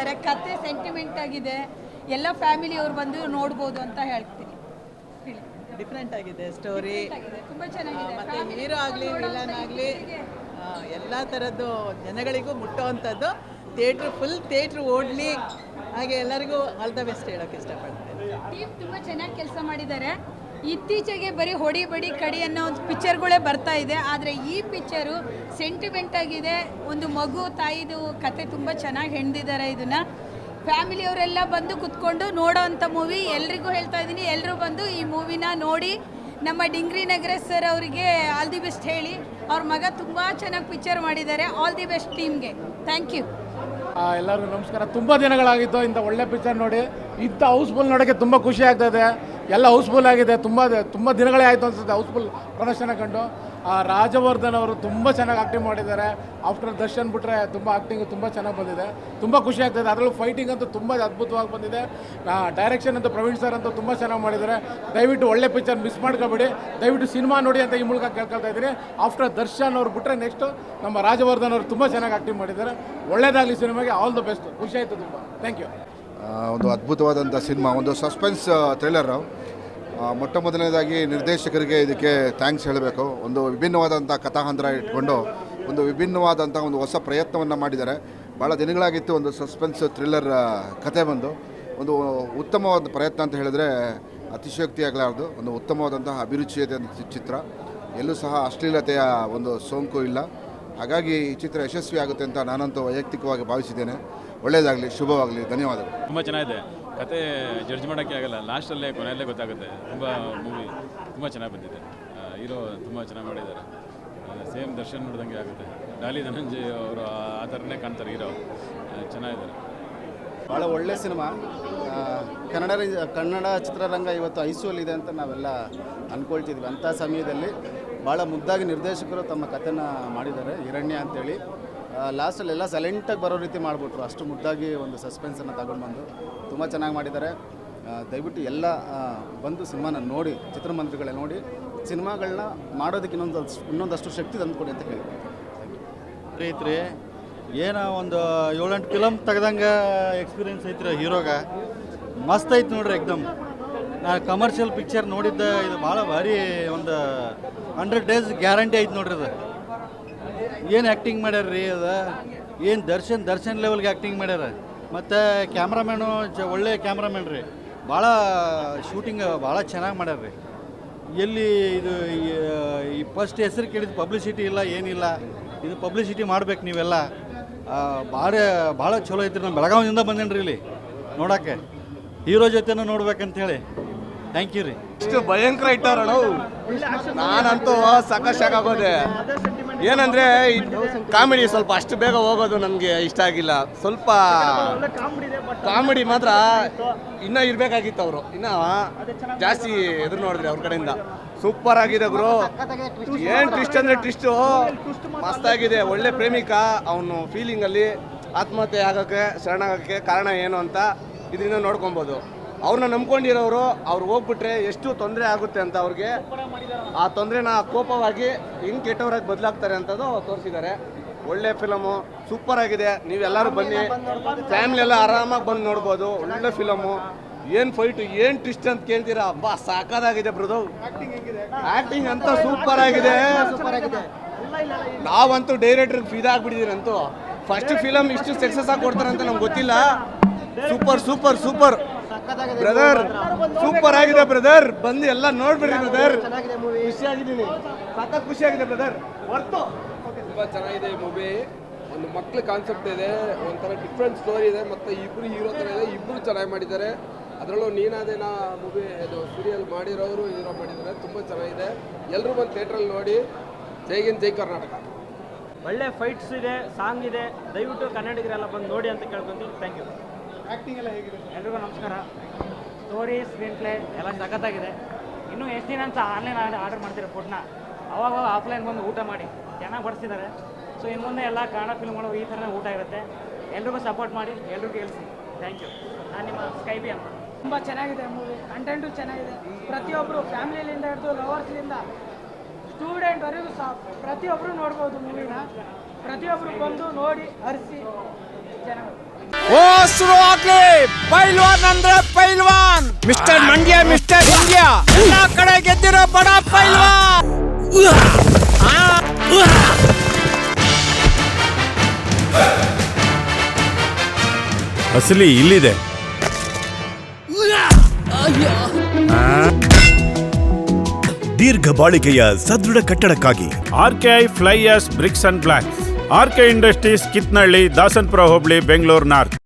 ಮಾಡಿದ್ದಾರೆ ಕತೆ ಸೆಂಟಿಮೆಂಟ್ ಆಗಿದೆ. ಎಲ್ಲ ಫ್ಯಾಮಿಲಿ ಅವ್ರು ಬಂದು ನೋಡ್ಬೋದು ಅಂತ ಹೇಳ್ತೀನಿ. ಹೇಳಿ. ಡಿಫ್ರೆಂಟ್ ಆಗಿದೆ ಸ್ಟೋರಿ ತುಂಬಾ ಚೆನ್ನಾಗಿದೆ. ಮತ್ತೆ ಹೀರೋ ಆಗಲಿ ವಿಲನ್ ಆಗಲಿ ಎಲ್ಲ ತರದ್ದು ಜನಗಳಿಗೂ ಮುಟ್ಟುವಂಥದ್ದು ಥಿಯೇಟ್ರ್ ಫುಲ್ ಥಿಯೇಟ್ರ್ ಓಡ್ಲಿ. ಹಾಗೆ ಎಲ್ಲರಿಗೂ ಆಲ್ ದ ಬೆಸ್ಟ್ ಹೇಳೋಕ್ಕೆ ಇಷ್ಟಪಡ್ತೇನೆ. ಟೀಮ್ ತುಂಬಾ ಚೆನ್ನಾಗಿ ಕೆಲಸ ಮಾಡಿದ್ದಾರೆ. ಇತ್ತೀಚೆಗೆ ಬರೀ ಹೊಡಿ ಬಡಿ ಕಡಿ ಅನ್ನೋ ಒಂದು ಪಿಕ್ಚರ್ಗಳೇ ಬರ್ತಾ ಇದೆ. ಆದರೆ ಈ ಪಿಕ್ಚರು ಸೆಂಟಿಮೆಂಟ್ ಆಗಿದೆ. ಒಂದು ಮಗು ತಾಯಿದು ಕತೆ ತುಂಬ ಚೆನ್ನಾಗಿ ಹೆಣ್ದಿದ್ದಾರೆ ಇದನ್ನು. ಫ್ಯಾಮಿಲಿಯವರೆಲ್ಲ ಬಂದು ಕುತ್ಕೊಂಡು ನೋಡೋ ಅಂಥ ಮೂವಿ ಎಲ್ರಿಗೂ ಹೇಳ್ತಾ ಇದ್ದೀನಿ. ಎಲ್ಲರೂ ಬಂದು ಈ ಮೂವಿನ ನೋಡಿ ನಮ್ಮ ಡಿಂಗ್ರಿ ನಗರ ಸರ್ ಅವರಿಗೆ ಆಲ್ ದಿ ಬೆಸ್ಟ್ ಹೇಳಿ. ಅವ್ರ ಮಗ ತುಂಬ ಚೆನ್ನಾಗಿ ಪಿಕ್ಚರ್ ಮಾಡಿದ್ದಾರೆ. ಆಲ್ ದಿ ಬೆಸ್ಟ್ ಟೀಮ್ಗೆ ಥ್ಯಾಂಕ್ ಯು ಎಲ್ಲರಿಗೂ ನಮಸ್ಕಾರ. ತುಂಬ ದಿನಗಳಾಗಿತ್ತು ಇಂಥ ಒಳ್ಳೆ ಪಿಕ್ಚರ್ ನೋಡಿ. ಇಂಥ ಹೌಸ್ಫುಲ್ ನೋಡೋಕ್ಕೆ ತುಂಬ ಖುಷಿ ಆಗ್ತದೆ ಎಲ್ಲ ಹೌಸ್ಫುಲ್ ಆಗಿದೆ. ತುಂಬ ತುಂಬ ದಿನಗಳೇ ಆಯಿತು ಅನ್ಸುತ್ತೆ ಹೌಸ್ಫುಲ್ ಪ್ರದರ್ಶನ ಕಂಡು. ಆ, ರಾಜವರ್ಧನ್ ಅವರು ತುಂಬ ಚೆನ್ನಾಗಿ ಆ್ಯಕ್ಟಿಂಗ್ ಮಾಡಿದ್ದಾರೆ. ಆಫ್ಟರ್ ದರ್ಶನ್ ಬಿಟ್ಟರೆ ತುಂಬ ಆ್ಯಕ್ಟಿಂಗ್ ತುಂಬ ಚೆನ್ನಾಗಿ ಬಂದಿದೆ. ತುಂಬ ಖುಷಿ ಆಗ್ತದೆ. ಅದರಲ್ಲೂ ಫೈಟಿಂಗ್ ಅಂತೂ ತುಂಬ ಅದ್ಭುತವಾಗಿ ಬಂದಿದೆ. ಡೈರೆಕ್ಷನ್ ಅಂತೂ ಪ್ರವೀಣ್ ಸರ್ ಅಂತೂ ತುಂಬ ಚೆನ್ನಾಗಿ ಮಾಡಿದ್ದಾರೆ. ದಯವಿಟ್ಟು ಒಳ್ಳೆ ಪಿಕ್ಚರ್ ಮಿಸ್ ಮಾಡ್ಕೋಬೇಡಿ. ದಯವಿಟ್ಟು ಸಿನಿಮಾ ನೋಡಿ ಅಂತ ಈ ಮೂಲಕ ಕೇಳ್ಕೊಳ್ತಾ ಇದ್ದೀನಿ. ಆಫ್ಟರ್ ದರ್ಶನ್ ಅವ್ರು ಬಿಟ್ಟರೆ ನೆಕ್ಸ್ಟು ನಮ್ಮ ರಾಜವರ್ಧನ್ ಅವರು ತುಂಬ ಚೆನ್ನಾಗಿ ಆ್ಯಕ್ಟಿಂಗ್ ಮಾಡಿದ್ದಾರೆ. ಒಳ್ಳೆಯದಾಗಲಿ ಸಿನಿಮಾಗೆ. ಆಲ್ ದ ಬೆಸ್ಟ್ ಖುಷಿ ಆಯಿತು ತುಂಬ. ಥ್ಯಾಂಕ್ ಯು ಒಂದು ಅದ್ಭುತವಾದಂಥ ಸಿನಿಮಾ ಒಂದು ಸಸ್ಪೆನ್ಸ್ ಥ್ರಿಲ್ಲರು ಮೊಟ್ಟ ಮೊದಲನೇದಾಗಿ ನಿರ್ದೇಶಕರಿಗೆ ಇದಕ್ಕೆ ಥ್ಯಾಂಕ್ಸ್ ಹೇಳಬೇಕು. ಒಂದು ವಿಭಿನ್ನವಾದಂಥ ಕಥಾಹಂದ್ರ ಇಟ್ಕೊಂಡು ಒಂದು ವಿಭಿನ್ನವಾದಂಥ ಒಂದು ಹೊಸ ಪ್ರಯತ್ನವನ್ನು ಮಾಡಿದ್ದಾರೆ. ಭಾಳ ದಿನಗಳಾಗಿತ್ತು ಒಂದು ಸಸ್ಪೆನ್ಸ್ ಥ್ರಿಲ್ಲರ್ ಕತೆ ಬಂದು. ಒಂದು ಉತ್ತಮವಾದ ಪ್ರಯತ್ನ ಅಂತ ಹೇಳಿದ್ರೆ ಅತಿಶಯೋಕ್ತಿ ಆಗಲಾರ್ದು. ಒಂದು ಉತ್ತಮವಾದಂತಹ ಅಭಿರುಚಿಯತೆ ಚಿತ್ರ. ಎಲ್ಲೂ ಸಹ ಅಶ್ಲೀಲತೆಯ ಒಂದು ಸೋಂಕು ಇಲ್ಲ. ಹಾಗಾಗಿ ಈ ಚಿತ್ರ ಯಶಸ್ವಿ ಆಗುತ್ತೆ ಅಂತ ನಾನಂತೂ ವೈಯಕ್ತಿಕವಾಗಿ ಭಾವಿಸಿದ್ದೇನೆ. ಒಳ್ಳೆಯದಾಗಲಿ, ಶುಭವಾಗಲಿ, ಧನ್ಯವಾದಗಳು. ತುಂಬ ಚೆನ್ನಾಗಿದೆ. ಕತೆ ಜಡ್ಜ್ ಮಾಡೋಕ್ಕೆ ಆಗಲ್ಲ. ಲಾಸ್ಟಲ್ಲೇ, ಕೊನೆಯಲ್ಲೇ ಗೊತ್ತಾಗುತ್ತೆ. ತುಂಬ ಮೂವಿ ತುಂಬ ಚೆನ್ನಾಗಿ ಬಂದಿದೆ. ಹೀರೋ ತುಂಬ ಚೆನ್ನಾಗಿ ಮಾಡಿದ್ದಾರೆ. ಸೇಮ್ ದರ್ಶನ್ ನೋಡಿದಂಗೆ ಆಗುತ್ತೆ. ಡಾಲಿ ಧನಂಜಯ್ ಅವರು ಆ ಥರನೇ ಕಾಣ್ತಾರೆ ಹೀರೋ. ಚೆನ್ನಾಗಿದ್ದಾರೆ. ಭಾಳ ಒಳ್ಳೆ ಸಿನಿಮಾ. ಕನ್ನಡ ಕನ್ನಡ ಚಿತ್ರರಂಗ ಇವತ್ತು ಐಸೂಲಿದೆ ಇದೆ ಅಂತ ನಾವೆಲ್ಲ ಅಂದ್ಕೊಳ್ತಿದ್ವಿ ಅಂಥ ಸಮಯದಲ್ಲಿ ಭಾಳ ಮುದ್ದಾಗಿ ನಿರ್ದೇಶಕರು ತಮ್ಮ ಕಥೆನ ಮಾಡಿದ್ದಾರೆ. ಹಿರಣ್ಯ ಅಂತೇಳಿ. ಲಾಸ್ಟಲ್ಲಿ ಎಲ್ಲ ಸೈಲೆಂಟಾಗಿ ಬರೋ ರೀತಿ ಮಾಡಿಬಿಟ್ರು. ಅಷ್ಟು ಮುದ್ದಾಗಿ ಒಂದು ಸಸ್ಪೆನ್ಸನ್ನು ತಗೊಂಡು ಬಂದು ತುಂಬ ಚೆನ್ನಾಗಿ ಮಾಡಿದ್ದಾರೆ. ದಯವಿಟ್ಟು ಎಲ್ಲ ಬಂದು ಸಿನಿಮಾನ ನೋಡಿ ಚಿತ್ರಮಂದಿರಗಳೇ ನೋಡಿ, ಸಿನಿಮಾಗಳನ್ನ ಮಾಡೋದಕ್ಕೆ ಇನ್ನೊಂದು ಇನ್ನೊಂದಷ್ಟು ಶಕ್ತಿ ತಂದುಕೊಡಿ ಅಂತ ಹೇಳಿ ರೈತ್ರಿ ಏನೋ ಒಂದು ಏಳೆಂಟು ಫಿಲಮ್ ತೆಗ್ದಂಗೆ ಎಕ್ಸ್ಪೀರಿಯನ್ಸ್ ಐತ್ರಿ ಹೀರೋಗ. ಮಸ್ತ್ ಐತೆ ನೋಡ್ರಿ ಎಕ್ದಮ್. ನಾ ಕಮರ್ಷಿಯಲ್ ಪಿಕ್ಚರ್ ನೋಡಿದ್ದೆ, ಇದು ಭಾಳ ಭಾರಿ ಒಂದು ಹಂಡ್ರೆಡ್ ಡೇಸ್ ಗ್ಯಾರಂಟಿ ಐತೆ ನೋಡ್ರಿ ಅದು. ಏನು ಆ್ಯಕ್ಟಿಂಗ್ ಮಾಡ್ಯಾರ ರೀ ಅದು? ಏನು ದರ್ಶನ್ ದರ್ಶನ್ ಲೆವೆಲ್ಗೆ ಆ್ಯಕ್ಟಿಂಗ್ ಮಾಡ್ಯಾರ? ಮತ್ತು ಕ್ಯಾಮ್ರಾಮ್ಯಾನು ಚ ಒಳ್ಳೆ ಕ್ಯಾಮ್ರಾಮ್ಯಾನ್ ರೀ. ಭಾಳ ಶೂಟಿಂಗ್ ಭಾಳ ಚೆನ್ನಾಗಿ ಮಾಡ್ಯಾರ ರೀ ಎಲ್ಲಿ ಇದು, ಈ- ಫಸ್ಟ್ ಹೆಸರು ಕೇಳಿದ ಪಬ್ಲಿಸಿಟಿ ಇಲ್ಲ, ಏನಿಲ್ಲ. ಇದು ಪಬ್ಲಿಸಿಟಿ ಮಾಡ್ಬೇಕು ನೀವೆಲ್ಲ. ಭಾಳ ಭಾಳ ಚಲೋ ಐತ್ರಿ. ನಾನು ಬೆಳಗಾವಿಯಿಂದ ಬಂದೇನಿ ರೀ ಇಲ್ಲಿ. ನೋಡೋಕ್ಕೆ ಹೀರೋ ಜೊತೆನೂ ನೋಡ್ಬೇಕಂತೇಳಿ. ಥ್ಯಾಂಕ್ ಯು ರೀ. ಇಷ್ಟು ಭಯಂಕರ ಇಟ್ಟವ್ರಣ ನಾನಂತೂ ಸಾಕಷ್ಟು ಆಗೋದೆ ಏನಂದ್ರೆ ಕಾಮಿಡಿ ಸ್ವಲ್ಪ ಅಷ್ಟು ಬೇಗ ಹೋಗೋದು ನನಗೆ ಇಷ್ಟ ಆಗಿಲ್ಲ. ಸ್ವಲ್ಪ ಕಾಮಿಡಿ ಮಾತ್ರ ಇನ್ನ ಇರ್ಬೇಕಾಗಿತ್ತು ಅವರು. ಇನ್ನ ಜಾಸ್ತಿ ಎದುರು ನೋಡಿದ್ರೆ ಅವ್ರ ಕಡೆಯಿಂದ. ಸೂಪರ್ ಆಗಿದೆ ಗುರು. ಏನ್ ಟ್ವಿಸ್ಟ್ ಅಂದ್ರೆ ಟ್ವಿಸ್ಟು ಮಸ್ತಾಗಿದೆ ಒಳ್ಳೆ ಪ್ರೇಮಿಕ. ಅವನು ಫೀಲಿಂಗ್ ಅಲ್ಲಿ ಆತ್ಮಹತ್ಯೆ ಆಗಕ್ಕೆ, ಶರಣಾಗಕ್ಕೆ ಕಾರಣ ಏನು ಅಂತ ಇದರಿಂದ ನೋಡ್ಕೊಬೋದು. ಅವ್ರನ್ನ ನಂಬ್ಕೊಂಡಿರೋರು, ಅವ್ರು ಹೋಗ್ಬಿಟ್ರೆ ಎಷ್ಟು ತೊಂದರೆ ಆಗುತ್ತೆ ಅಂತ ಅವ್ರಿಗೆ ಆ ತೊಂದರೆನ ಕೋಪವಾಗಿ ಹಿಂಗೆ ಕೆಟ್ಟವರಾಗಿ ಬದಲಾಗ್ತಾರೆ ಅಂತದ್ದು ತೋರಿಸಿದ್ದಾರೆ. ಒಳ್ಳೆ ಫಿಲಮು ಸೂಪರ್ ಆಗಿದೆ. ನೀವೆಲ್ಲರೂ ಬನ್ನಿ. ಫ್ಯಾಮಿಲಿ ಎಲ್ಲ ಆರಾಮಾಗಿ ಬಂದು ನೋಡ್ಬೋದು. ಒಳ್ಳೆ ಫಿಲಮು. ಏನು ಫೈಟ್ ಏನು ಟ್ವಿಸ್ಟ್ ಅಂತ ಕೇಳ್ತೀರಾ? ಅಬ್ಬಾ, ಸಾಕಾದಾಗಿದೆ ಬ್ರದು. ಆಕ್ಟಿಂಗ್ ಅಂತ ಸೂಪರ್ ಆಗಿದೆ. ನಾವಂತೂ ಡೈರೆಕ್ಟರ್ ಫಿದಾ ಆಗ್ಬಿಟ್ಟಿದ್ದೀರಂತೂ. ಫಸ್ಟ್ ಫಿಲಮ್ ಇಷ್ಟು ಸಕ್ಸಸ್ ಆಗಿ ಕೊಡ್ತಾರೆ ಅಂತ ನಮ್ಗೆ ಗೊತ್ತಿಲ್ಲ. Super super super brother super ಆಗಿದೆ ಬ್ರದರ್ ಬಂದು ಎಲ್ಲ ನೋಡ್ಬಿಡ್ರಿ ಬ್ರದರ್ ಖುಷಿಯಾಗಿದ್ದೀನಿ ಸಖತ್ ಆಗಿದೆ ಬ್ರದರ್ ವರ್ತು ತುಂಬಾ ಚೆನ್ನಾಗಿದೆ ಈ ಮೂವಿ ಒಂದು ಮಕ್ಳ ಕಾನ್ಸೆಪ್ಟ್ ಇದೆ ಒಂಥರ ಡಿಫ್ರೆಂಟ್ ಸ್ಟೋರಿ ಇದೆ ಮತ್ತೆ ಇಬ್ರು ಹೀರೋ ತರ ಇದೆ ಇಬ್ರು ಚೆನ್ನಾಗಿ ಮಾಡಿದ್ದಾರೆ. ಅದರಲ್ಲೂ ನೀನಾದೇನ ಮೂವಿ ಇದು ಸೀರಿಯಲ್ ಮಾಡಿರೋರು ಹೀರೋ ಮಾಡಿದ್ದಾರೆ ತುಂಬಾ ಚೆನ್ನಾಗಿದೆ. ಎಲ್ಲರೂ ಬಂದು ಥಿಯೇಟ್ರಲ್ಲಿ ನೋಡಿ. ಜೈಗಿನ್ ಜೈ ಕರ್ನಾಟಕ. ಒಳ್ಳೆ ಫೈಟ್ಸ್ ಇದೆ ಸಾಂಗ್ ಇದೆ. ದಯವಿಟ್ಟು ಕನ್ನಡಿಗರೆಲ್ಲ ಬಂದು ನೋಡಿ ಅಂತ ಕೇಳ್ಕೊಂತೀನಿ ಥ್ಯಾಂಕ್ ಯು ಎಲ್ರಿಗೂ ನಮಸ್ಕಾರ. ಸ್ಟೋರಿ ಸ್ಕ್ರೀನ್ ಪ್ಲೇ ಎಲ್ಲ ಸಖತ್ತಾಗಿದೆ. ಇನ್ನೂ ಎಷ್ಟು ದಿನ ಅಂತ ಆನ್ಲೈನ್ ಆರ್ಡರ್ ಮಾಡ್ತೀರ ಫುಡ್ನ ಅವಾಗ ಆಫ್ಲೈನ್ ಬಂದು ಊಟ ಮಾಡಿ. ಚೆನ್ನಾಗಿ ಬಡಿಸಿದ್ದಾರೆ ಸೊ ಇನ್ನು ಮುಂದೆ ಎಲ್ಲ ಕನ್ನಡ ಫಿಲ್ಮ್ಗಳು ಈ ಥರನೇ ಊಟ ಇರುತ್ತೆ. ಎಲ್ರಿಗೂ ಸಪೋರ್ಟ್ ಮಾಡಿ ಎಲ್ರಿಗೂ ಕೇಳಿಸಿ ಥ್ಯಾಂಕ್ ಯು ನಾನು ನಿಮ್ಮ ಸ್ಕೈ ಬಿ ಅಂತ ತುಂಬ ಚೆನ್ನಾಗಿದೆ ಮೂವಿ ಕಂಟೆಂಟು ಚೆನ್ನಾಗಿದೆ. ಪ್ರತಿಯೊಬ್ಬರು ಫ್ಯಾಮಿಲಿಯಿಂದ ಹಿಡಿದು ಲವರ್ಸ್ಲಿಂದ ಸ್ಟೂಡೆಂಟ್ವರೆಗೂ ಸಹ ಪ್ರತಿಯೊಬ್ಬರು ನೋಡ್ಬೋದು ಮೂವಿನ ಪ್ರತಿಯೊಬ್ಬರು ಬಂದು ನೋಡಿ ಹರಿಸಿ ಚೆನ್ನಾಗಿ ಓ ಶುರು ಆಗ್ಲಿ ಪೈಲ್ವಾನ್ ಅಂದ್ರೆ Pailwaan. Mister Mandya mister India ಎಲ್ಲ ಕಡೆ ಗೆದ್ದಿರೋ ಬಡ ಪೈಲ್ವಾನ್. ಅಸಲಿ ಇಲ್ಲಿದೆ. ದೀರ್ಘ ಬಾಳಿಕೆಯ ಸದೃಢ ಕಟ್ಟಡಕ್ಕಾಗಿ R K I flyers bricks and blocks R K industries Kitnalli Dasanpura hobli Bengaluru north.